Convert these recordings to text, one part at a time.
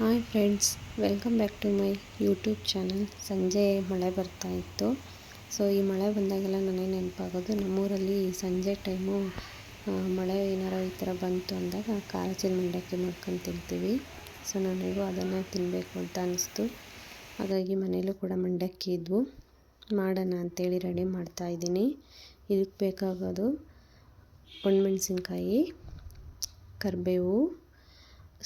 Hi friends, welcome back to my YouTube channel. ಸಂಜೆ ಮಳೆ ಬರ್ತಾ ಇತ್ತು. ಸೊ, ಈ ಮಳೆ ಬಂದಾಗೆಲ್ಲ ನನಗೆ ನೆನಪಾಗೋದು, ನಮ್ಮೂರಲ್ಲಿ ಸಂಜೆ ಟೈಮು ಮಳೆ ಏನಾರು ಈ ಥರ ಬಂತು ಅಂದಾಗ ಖಾರ ಮಂಡಕ್ಕಿ ಮಾಡ್ಕೊಂಡು ತಿಂತೀವಿ. ಸೊ ನನಗೂ ಅದನ್ನು ತಿನ್ನಬೇಕು ಅಂತ ಅನಿಸ್ತು. ಹಾಗಾಗಿ ಮನೇಲೂ ಕೂಡ ಮಂಡಕ್ಕಿ ಇದ್ವು. ಮಾಡೋಣ ಅಂತೇಳಿ ರೆಡಿ ಮಾಡ್ತಾಯಿದ್ದೀನಿ ಇದಕ್ಕೆ ಬೇಕಾಗೋದು ಒಣಮೆಣಸಿನ್ಕಾಯಿ, ಕರಿಬೇವು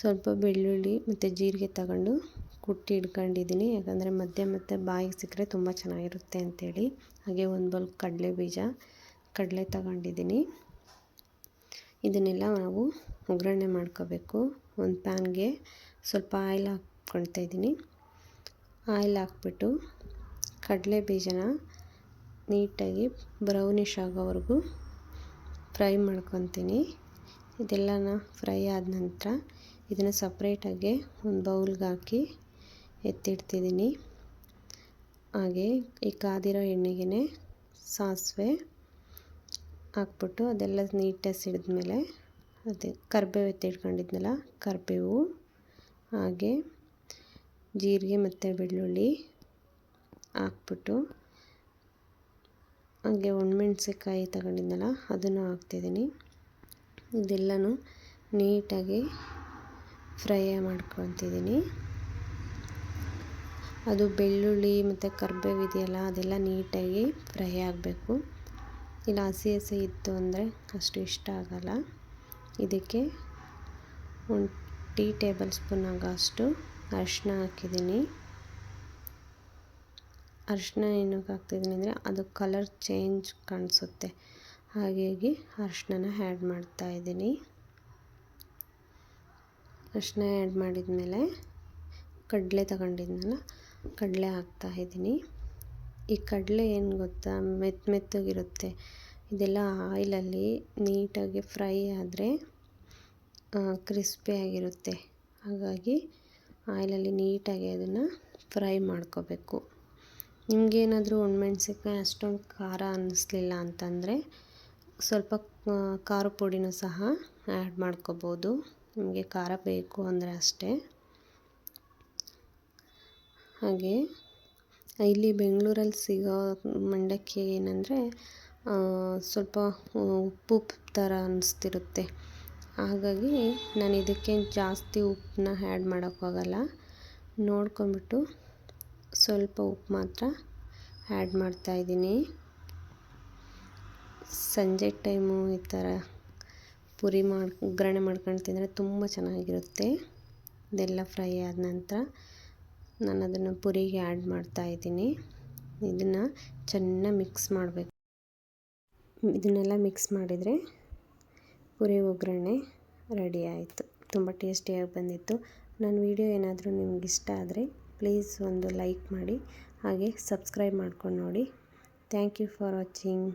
ಸ್ವಲ್ಪ ಬೆಳ್ಳುಳ್ಳಿ ಮತ್ತು ಜೀರಿಗೆ ತಗೊಂಡು ಕುಟ್ಟಿ ಇಟ್ಕೊಂಡಿದ್ದೀನಿ ಯಾಕಂದರೆ ಮಧ್ಯೆ ಮತ್ತೆ ಬಾಯಿಗೆ ಸಿಕ್ಕರೆ ತುಂಬ ಚೆನ್ನಾಗಿರುತ್ತೆ ಅಂಥೇಳಿ ಹಾಗೆ ಒಂದು ಬಲ್ಕ್ ಕಡಲೆ ಬೀಜ, ಕಡಲೆ ತಗೊಂಡಿದ್ದೀನಿ. ಇದನ್ನೆಲ್ಲ ನಾವು ಒಗ್ಗರಣೆ ಮಾಡ್ಕೋಬೇಕು. ಒಂದು ಪ್ಯಾನ್ಗೆ ಸ್ವಲ್ಪ ಆಯಿಲ್ ಹಾಕ್ಕೊಳ್ತಾ ಇದ್ದೀನಿ. ಆಯಿಲ್ ಹಾಕ್ಬಿಟ್ಟು ಕಡಲೆ ಬೀಜನ ನೀಟಾಗಿ ಬ್ರೌನಿಶ್ ಆಗೋವರೆಗೂ ಫ್ರೈ ಮಾಡ್ಕೊತೀನಿ. ಇದೆಲ್ಲನ ಫ್ರೈ ಆದ ನಂತರ ಇದನ್ನು ಸಪ್ರೇಟಾಗಿ ಒಂದು ಬೌಲ್ಗೆ ಹಾಕಿ ಎತ್ತಿಡ್ತಿದ್ದೀನಿ ಹಾಗೆ ಈ ಕಾದಿರೋ ಎಣ್ಣೆಗೆ ಸಾಸಿವೆ ಹಾಕ್ಬಿಟ್ಟು ಅದೆಲ್ಲ ನೀಟಾಗಿ ಸಿಡಿದ್ಮೇಲೆ ಅದೇ ಕರಿಬೇವು ಎತ್ತಿಟ್ಕೊಂಡಿದ್ನಲ್ಲ ಕರಿಬೇವು, ಹಾಗೆ ಜೀರಿಗೆ ಮತ್ತು ಬೆಳ್ಳುಳ್ಳಿ ಹಾಕ್ಬಿಟ್ಟು ಹಾಗೆ ಒಣಮೆಣ್ಸಿಕಾಯಿ ತಗೊಂಡಿದ್ನಲ್ಲ ಅದನ್ನು ಹಾಕ್ತಿದ್ದೀನಿ ಇದೆಲ್ಲನೂ ನೀಟಾಗಿ ಫ್ರೈ ಮಾಡ್ಕೊತಿದ್ದೀನಿ. ಅದು ಬೆಳ್ಳುಳ್ಳಿ ಮತ್ತು ಕರಿಬೇವು ಇದೆಯಲ್ಲ ಅದೆಲ್ಲ ನೀಟಾಗಿ ಫ್ರೈ ಆಗಬೇಕು. ಇಲ್ಲ ಹಸಿ ಹಸಿ ಇತ್ತು ಅಂದರೆ ಅಷ್ಟು ಇಷ್ಟ ಆಗಲ್ಲ. ಇದಕ್ಕೆ ಒಂದು ಟೀ ಟೇಬಲ್ ಸ್ಪೂನ್ ಆಗೋಷ್ಟು ಅರಿಶಿನ ಹಾಕಿದ್ದೀನಿ. ಅರಿಶಿನ ಏನಕ್ಕೆ ಹಾಕ್ತಿದ್ದೀನಿ ಅಂದರೆ ಅದು ಕಲರ್ ಚೇಂಜ್ ಕಾಣಿಸುತ್ತೆ. ಹಾಗಾಗಿ ಅರಿಶಿನ ಆ್ಯಡ್ ಮಾಡ್ತಾಯಿದ್ದೀನಿ ಅರಿಶಿನ ಆ್ಯಡ್ ಮಾಡಿದ ಮೇಲೆ ಕಡಲೆ ತಗೊಂಡಿದ್ನಲ್ಲ ಕಡಲೆ ಹಾಕ್ತಾ ಇದ್ದೀನಿ. ಈ ಕಡಲೆ ಏನು ಗೊತ್ತಾ? ಮೆತ್ತ ಮೆತ್ತಗಿರುತ್ತೆ. ಇದೆಲ್ಲ ಆಯಿಲಲ್ಲಿ ನೀಟಾಗಿ ಫ್ರೈ ಆದರೆ ಕ್ರಿಸ್ಪಿಯಾಗಿರುತ್ತೆ ಹಾಗಾಗಿ ಆಯಿಲಲ್ಲಿ ನೀಟಾಗಿ ಅದನ್ನು ಫ್ರೈ ಮಾಡ್ಕೋಬೇಕು. ನಿಮಗೇನಾದರೂ ಒಣಮೆಣ್ಸಿನ್ಕಾಯಿ ಅಷ್ಟೊಂದು ಖಾರ ಅನ್ನಿಸ್ಲಿಲ್ಲ ಅಂತಂದರೆ ಸ್ವಲ್ಪ ಖಾರ ಪುಡಿನೂ ಸಹ ಆ್ಯಡ್ ಮಾಡ್ಕೋಬೋದು. ನಿಮಗೆ ಖಾರ ಬೇಕು ಅಂದರೆ ಅಷ್ಟೇ. ಹಾಗೆ, ಇಲ್ಲಿ ಬೆಂಗಳೂರಲ್ಲಿ ಸಿಗೋ ಮಂಡಕ್ಕಿ ಏನಂದರೆ ಸ್ವಲ್ಪ ಉಪ್ಪು ಥರ ಅನ್ನಿಸ್ತಿರುತ್ತೆ ಹಾಗಾಗಿ ನಾನು ಇದಕ್ಕೆ ಜಾಸ್ತಿ ಉಪ್ಪನ್ನ ಆ್ಯಡ್ ಮಾಡೋಕ್ಕಾಗಲ್ಲ. ನೋಡ್ಕೊಂಬಿಟ್ಟು ಸ್ವಲ್ಪ ಉಪ್ಪು ಮಾತ್ರ ಆ್ಯಡ್ ಮಾಡ್ತಾಯಿದ್ದೀನಿ ಸಂಜೆ ಟೈಮು ಈ ಥರ ಪುರಿ ಮಾಡಿ ಒಗ್ಗರಣೆ ಮಾಡ್ಕೊಂಡು ತಿಂದರೆ ತುಂಬ ಚೆನ್ನಾಗಿರುತ್ತೆ. ಇದೆಲ್ಲ ಫ್ರೈ ಆದ ನಂತರ ನಾನು ಅದನ್ನು ಪುರಿಗೆ ಆ್ಯಡ್ ಮಾಡ್ತಾಯಿದ್ದೀನಿ ಇದನ್ನು ಚೆನ್ನಾಗಿ ಮಿಕ್ಸ್ ಮಾಡಬೇಕು. ಇದನ್ನೆಲ್ಲ ಮಿಕ್ಸ್ ಮಾಡಿದರೆ ಪುರಿ ಒಗ್ಗರಣೆ ರೆಡಿ ಆಯಿತು. ತುಂಬ ಟೇಸ್ಟಿಯಾಗಿ ಬಂದಿತ್ತು. ನನ್ನ ವಿಡಿಯೋ ಏನಾದರೂ ನಿಮ್ಗೆ ಇಷ್ಟ ಆದರೆ ಪ್ಲೀಸ್ ಒಂದು ಲೈಕ್ ಮಾಡಿ ಹಾಗೆ ಸಬ್ಸ್ಕ್ರೈಬ್ ಮಾಡ್ಕೊಂಡು ನೋಡಿ. Thank you for watching.